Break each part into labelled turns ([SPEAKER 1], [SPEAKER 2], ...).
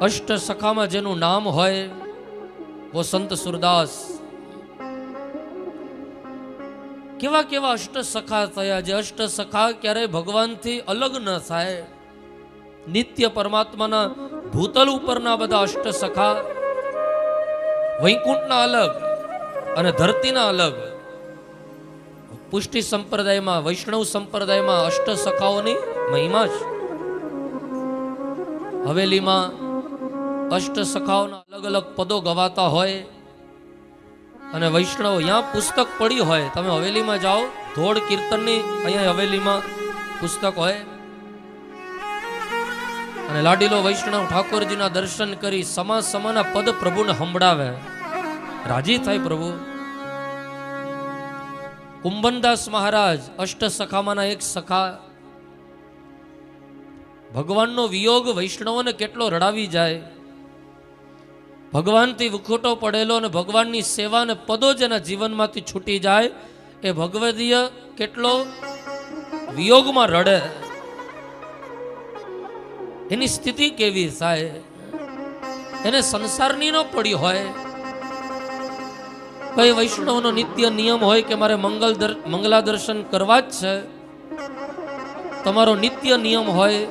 [SPEAKER 1] અષ્ટ સખામાં જેનું નામ હોય, વો સંત સુરદાસ. કેવા કેવા અષ્ટ સખા થયા જે અષ્ટ સખા ક્યારેય ભગવાનથી અલગ ન થાય. નિત્ય પરમાત્માના ભૂતલ ઉપરના બધા અષ્ટ સખા વૈકુંઠના અલગ અને ધરતીના અલગ. પુષ્ટિ સંપ્રદાયમાં, વૈષ્ણવ સંપ્રદાયમાં અષ્ટ સખાઓની મહિમા છે હવેલીમાં અષ્ટ સખાઓના અલગ અલગ પદો ગવાતા હોય અને વૈષ્ણવ અહીંયા પુસ્તક પડી હોય, તમે હવેલીમાં જાઓ, ધોળ કીર્તનની અહીંયા હવેલીમાં પુસ્તક હોય. અને લાડીલો વૈષ્ણવ ઠાકોરજીના દર્શન કરી સમા સમાના પદ પ્રભુને સંભળાવે. રાજી થાય પ્રભુ. કુંભનદાસ મહારાજ અષ્ટ સખામાંના એક સખા. ભગવાનનો વિયોગ વૈષ્ણવોને કેટલો રડાવી જાય. ભગવાનથી વિખોટો પડેલો અને ભગવાનની સેવા અને પદો જેના જીવનમાંથી છૂટી જાય, એ ભગવદીય કેટલો વિયોગમાં રડે. એની સ્થિતિ કેવી થાય એને સંસારની ન પડી હોય. કઈ વૈષ્ણવનો નિત્ય નિયમ હોય કે મારે મંગલ મંગલા દર્શન કરવા જ છે. તમારો નિત્ય નિયમ હોય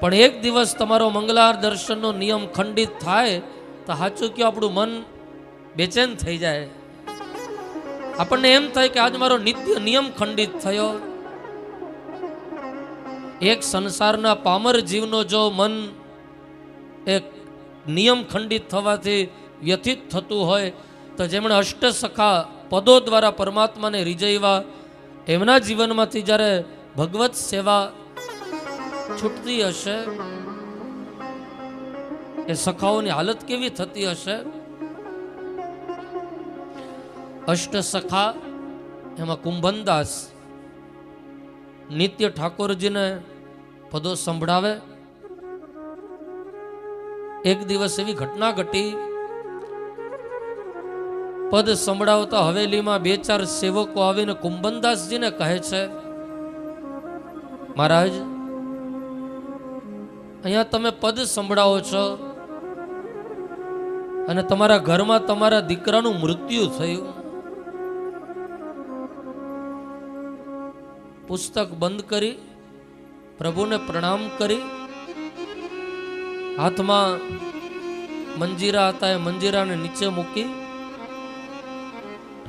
[SPEAKER 1] પણ એક દિવસ તમારો મંગલાર દર્શનનો નિયમ ખંડિત થાય, તો સાચું કયો આપણું મન બેચેન થઈ જાય? આપણને એમ થાય કે આજ મારો નિત્ય નિયમ ખંડિત થયો. એક સંસારના પામર જીવનો જો મન એક નિયમ ખંડિત થવાથી વ્યથિત થતું હોય, તો જેમણે અષ્ટ સખા પદો દ્વારા પરમાત્માને રીઝવવા એમના જીવનમાંથી જ્યારે ભગવત સેવા છૂટતી હશે? એ સખાઓની હાલત કેવી થતી હશે? અષ્ટ સખા, એમાં કુંભનદાસ, નિત્ય ઠાકોરજીને પદો સંભળાવે. એક દિવસ એવી ઘટના ઘટી. પદ સંભળાવતા હવેલીમાં બે ચાર સેવકો આવીને કુંભનદાસજીને કહે છે, મહારાજ અહીંયા તમે પદ સંભળાવો છો. અને તમારા ઘરમાં તમારા દીકરાનું મૃત્યુ થયું. પુસ્તક બંધ કરી, પ્રભુને પ્રણામ કરી. હાથમાં મંજીરા હતા, એ મંજીરાને નીચે મૂકી.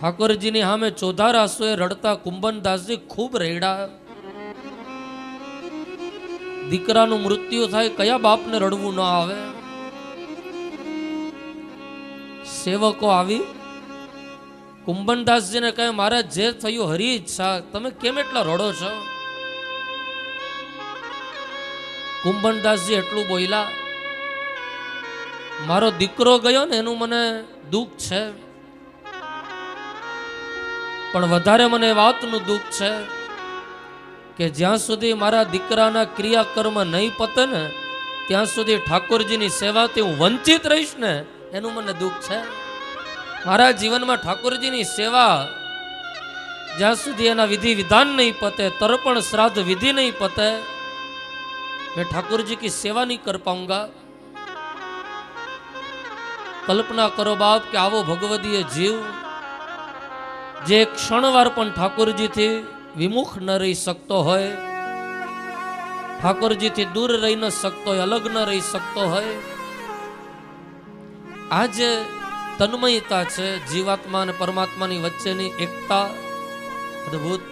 [SPEAKER 1] ઠાકોરજીની સામે ચોધાર આંસુએ રડતા કુંભનદાસજી ખૂબ રેડા દીકરાનું મૃત્યુ થાય, કયા બાપને રડવું ન આવે? સેવકો આવી. કુંભનદાસજીને કહે, મારે જે થયું હરી ઈચ્છા તમે કેમ એટલા રડો છો? કુંભનદાસજી એટલું બોલ્યા, મારો દીકરો ગયો ને, એનું મને દુઃખ છે. પણ વધારે મને વાતનું દુઃખ છે. કે જ્યાં સુધી મારા દીકરાના ક્રિયાકર્મ નહીં પતે ને, ત્યાં સુધી ઠાકોરજીની સેવાથી હું વંચિત રહીશ ને, એનું મને દુઃખ છે. મારા જીવનમાં ઠાકોરજીની સેવા જ્યાં સુધી એના વિધિ વિધાન નહીં પતે, તર્પણ શ્રાદ્ધ વિધિ નહીં પતે, મેં ઠાકોરજી કી સેવા નહીં કર પાઉંગા. કલ્પના કરો બાપ કે આવો ભગવદીય જીવ, જે ક્ષણવાર પણ ઠાકોરજીથી વિમુખ ન રહી શકતો હોય, ઠાકોરજીથી દૂર રહી ન શકતો હોય, અલગ ન રહી શકતો હોય. આ જે તન્મયતા છે જીવાત્મા અને પરમાત્માની વચ્ચેની એકતા, અદ્ભુત